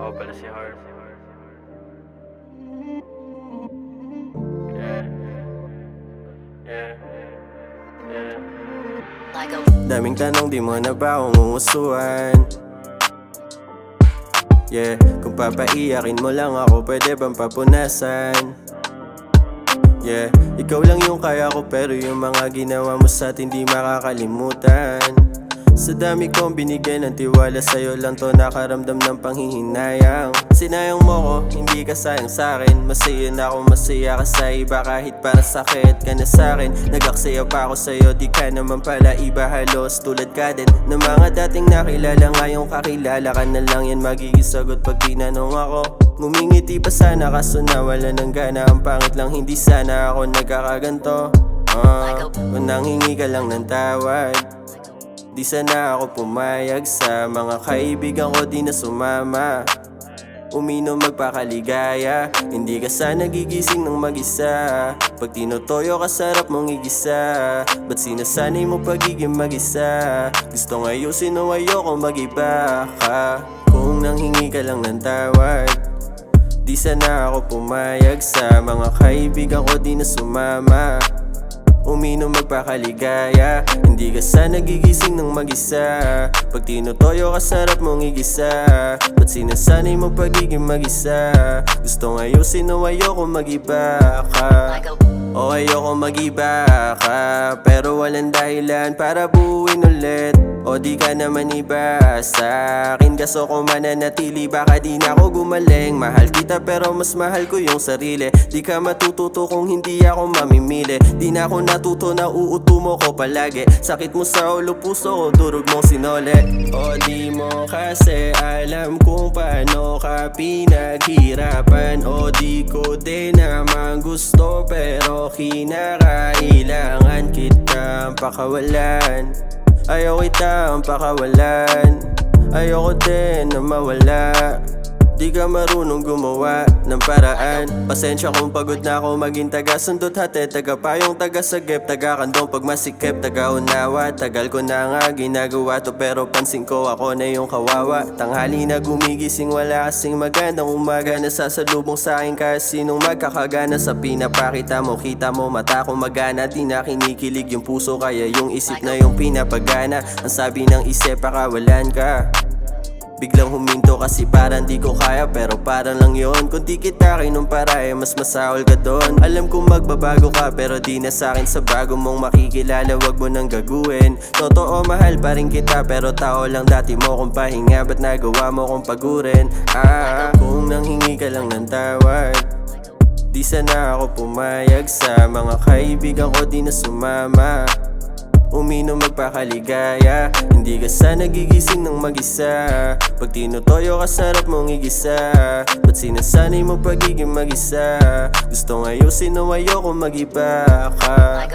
Oh, ako pala si Harm. Yeah. Yeah. Yeah. Daming tanong di mo na ba umuusuan? Yeah, kung papaiyakin mo lang ako pwede bang papunasan? Yeah, ikaw lang yung kaya ko pero yung mga ginawa mo sa atin di makakalimutan sa dami kong binigay ng tiwala Sa'yo lang to nakaramdam ng panghihinayang. Sinayang mo ko, hindi ka sayang sa'kin Masaya na ako, masaya ka sa iba. Kahit para sakit ka na sa'kin Nagaksaya pa ako sa'yo, di ka naman pala iba. Halos tulad ka din Ng mga dating nakilala. Ngayong kakilala ka na lang yan Magiging sagot pag tinanong ako. Ngumingiti pa sana kaso nawala ng gana. Ang pangit lang hindi sana ako nagkakaganto. Uh, Kung nanghingi ka lang ng tawad Di sana ako pumayag sa mga kaibigan ko di na sumama. Uminom magpakaligaya Hindi ka sana gigising ng mag-isa. Pag tinutoyo ka sarap mong igisa. Ba't sinasanay mo pagiging mag-isa? Gusto ayusin o ayoko mag-iba ka. Kung nanghingi ka lang ng tawad Di sana ako pumayag sa mga kaibigan ko di na sumama Uminom magpakaligaya. Hindi ka sana gigising ng mag-isa. Pag tinutoyo ka sarap mong igisa. Ba't sinasanay mo pagiging mag-isa? Gusto ayusin o ayoko mag-iba ka O ayoko mag-iba ka Pero walang dahilan para buuin ulit. O di ka naman iba sa akin. Kaso kung mananatili baka di na ako gumaling. Mahal kita pero mas mahal ko yung sarili. Di ka matututo kung hindi ako mamimili. Di na ako natuto na uuto mo ko palagi. Sakit mo sa ulo puso ko durog mong sinole. O di mo kasi alam kung paano ka pinaghirapan. O di ko din naman gusto pero kinakailangan kitang pakawalan. Ayaw kitang pakawalan. Ayoko din na mawala Di ka marunong gumawa ng paraan. Pasensya kung pagod na ako maging taga. Sundot hati Taga payong taga sagip Taga kandong pag masikip Taga unawa. Tagal ko na nga ginagawa to Pero pansin ko ako na yung kawawa. Tanghali na gumigising wala kasing magandang umaga. Nasasalubong sa akin kasi nung magkakagana. Sa pinapakita mo kita mo mata ko magana. Di na kinikilig yung puso kaya yung isip na yung pinapagana. Ang sabi ng isip pakawalan ka Biglang huminto kasi parang di ko kaya pero parang lang yon Kung di kita kinumpara eh mas masahol ka doon Alam kong magbabago ka pero di na sa'kin sa bago mong makikilala. Wag mo nang gaguin Totoo mahal pa rin kita pero tao lang dati mo kung pahinga. Ba't nagawa mo kong pagurin? Ah, kung nanghingi ka lang ng tawad Di sana ako pumayag sa mga kaibigan ko di na sumama Uminom magpakaligaya. Hindi ka sana gigising ng mag-isa. Pag tinutoyo ka sarap mong igisa. Ba't sinasanay mo pagiging mag-isa? Gusto ayusin o ayoko mag-iba ka